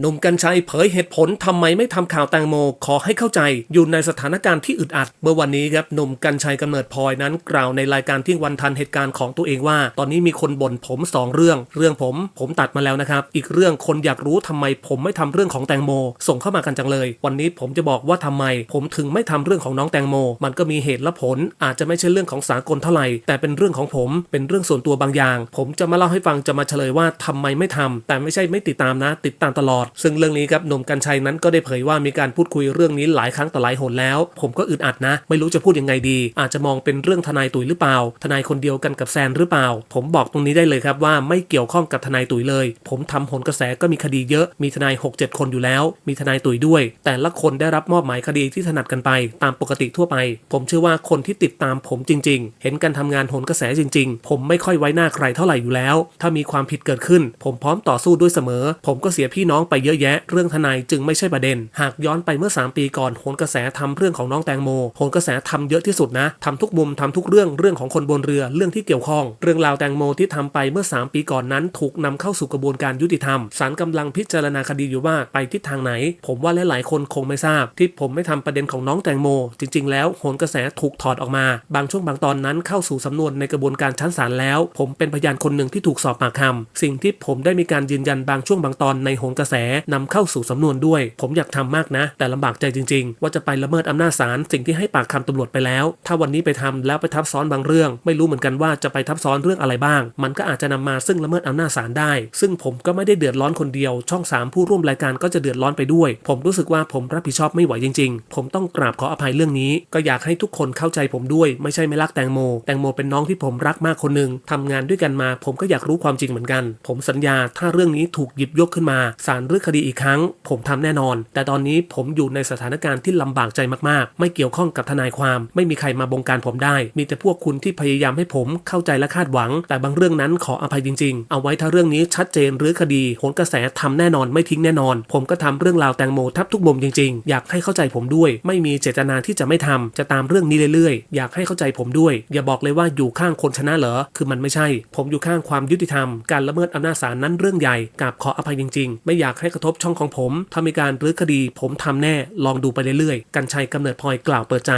หนุ่มกัญชัยเผยเหตุผลทำไมไม่ทำข่าวแตงโม ขอให้เข้าใจอยู่ในสถานการณ์ที่อึดอัด เมื่อวันนี้ครับหนุ่มกัญชัยกำเนิดพลอยนั้น กล่าวในรายการที่วันทันเหตุการณ์ของตัวเองว่า ตอนนี้มีคนบ่นผมสองเรื่อง เรื่องผม ผมตัดมาแล้วนะครับ อีกเรื่องคนอยากรู้ทำไมผมไม่ทำเรื่องของแตงโม ส่งเข้ามากันจังเลย วันนี้ผมจะบอกว่าทำไม ผมถึงไม่ทำเรื่องของน้องแตงโม มันก็มีเหตุและผล อาจจะไม่ใช่เรื่องของสากลเท่าไหร่แต่เป็นเรื่องของผม เป็นเรื่องส่วนตัวบางอย่าง ผมจะมาเล่าให้ฟังจะมาเฉลยว่าทำไมไม่ทำแต่ไม่ใช่ไม่ติดตามนะ ติดตามตลอดซึ่งเรื่องนี้ครับหนุ่มกัญชัยนั้นก็ได้เผยว่ามีการพูดคุยเรื่องนี้หลายครั้งต่อหลายหนแล้ว ผมก็อึดอัดนะ ไม่รู้จะพูดยังไงดี อาจจะมองเป็นเรื่องทนายตุ๋ยหรือเปล่า ทนายคนเดียวกันกับแซนหรือเปล่า ผมบอกตรงนี้ได้เลยครับว่าไม่เกี่ยวข้องกับทนายตุ๋ยเลย ผมทำโหนกระแสก็มีคดีเยอะ มีทนาย 6-7 คนอยู่แล้ว มีทนายตุ๋ยด้วย แต่ละคนได้รับมอบหมายคดีที่ถนัดกันไป ตามปกติทั่วไป ผมเชื่อว่าคนที่ติดตามผมจริง ๆ เห็นการทำงานโหนกระแสจริง ๆ ผมไม่ค่อยไว้หน้าใครเท่าไหร่อยู่แล้ว ถ้ามีความผิดเกิดขึ้น ผมพร้อมต่อสู้ด้วยเสมอ ผมก็เสียพี่น้องไปเยอะแยะ เรื่องทนายจึงไม่ใช่ประเด็น หากย้อนไปเมื่อ 3 ปีก่อนโหนกระแสทำเรื่องของน้องแตงโมโหนกระแสทำเยอะที่สุดนะทำทุกมุมทำทุกเรื่องเรื่องของคนบนเรือเรื่องที่เกี่ยวข้อง เรื่องราวแตงโมที่ทำไปเมื่อ 3 ปีก่อนนั้น ถูกนำเข้าสู่กระบวนการยุติธรรมศาลกำลังพิจารณาคดีอยู่ว่าไปทิศทางไหน ผมว่าหลายๆคนคงไม่ทราบ ที่ผมไม่ทำประเด็นของน้องแตงโม จริง ๆ แล้วโหนกระแสถูกถอดออกมา บางช่วงบางตอนนั้นเข้าสู่สำนวนในกระบวนการชั้นศาลแล้ว ผมเป็นพยานคนหนึ่งที่ถูกสอบปากคำสิ่งที่ผมได้มีการยืนยันบางช่วงบางตอนในโหนกระแสนำเข้าสู่สำนวนด้วย ผมอยากทำมากนะ แต่ลำบากใจจริง ๆ ว่าจะไปละเมิดอำนาจศาลสิ่งที่ให้ปากคำตำรวจไปแล้ว ถ้าวันนี้ไปทำแล้วไปทับซ้อนบางเรื่อง ไม่รู้เหมือนกันว่าจะไปทับซ้อนเรื่องอะไรบ้าง มันก็อาจจะนำมาซึ่งละเมิดอำนาจศาลได้ ซึ่งผมก็ไม่ได้เดือดร้อนคนเดียว ช่อง 3 ผู้ร่วมรายการก็จะเดือดร้อนไปด้วย ผมรู้สึกว่าผมรับผิดชอบไม่ไหวจริง ๆ ผมต้องกราบขออภัยเรื่องนี้ ก็อยากให้ทุกคนเข้าใจผมด้วยไม่ใช่ไม่รักแตงโม แตงโมเป็นน้องที่ผมรักมากคนหนึ่งทำงานด้วยกันมา ผมก็อยากรู้ความจริงเหมือนกัน ผมสัญญาถ้าเรื่องนี้ถูกหยิบยกขึ้นมาศาลรื้องคดีอีกครั้ง ผมทำแน่นอน แต่ตอนนี้ผมอยู่ในสถานการณ์ที่ลำบากใจมากๆ ไม่เกี่ยวข้องกับทนายความไม่มีใครมาบงการผมได้ มีแต่พวกคุณที่พยายามให้ผมเข้าใจและคาดหวัง แต่บางเรื่องนั้นขออภัยจริง ๆ เอาไว้ถ้าเรื่องนี้ชัดเจนหรือคดีโหนกระแสทำแน่นอนไม่ทิ้งแน่นอน ผมก็ทำเรื่องราวแตงโมทับทุกมุมจริง ๆ อยากให้เข้าใจผมด้วย ไม่มีเจตนาที่จะไม่ทำจะตามเรื่องนี้เรื่อยๆ อยากให้เข้าใจผมด้วย อย่าบอกเลยว่าอยู่ข้างคนชนะเหรอ คือมันไม่ใช่ ผมอยู่ข้างความยุติธรรม การละเมิดอำนาจศาลนั้นเรื่องใหญ่กราบขออภัยจริง ๆ ไม่อยากให้กระทบช่องของผม ถ้ามีการรื้อคดีผมทำแน่ ลองดูไปเรื่อยๆ กันชัยกำเนิดพลอยกล่าวเปิดใจ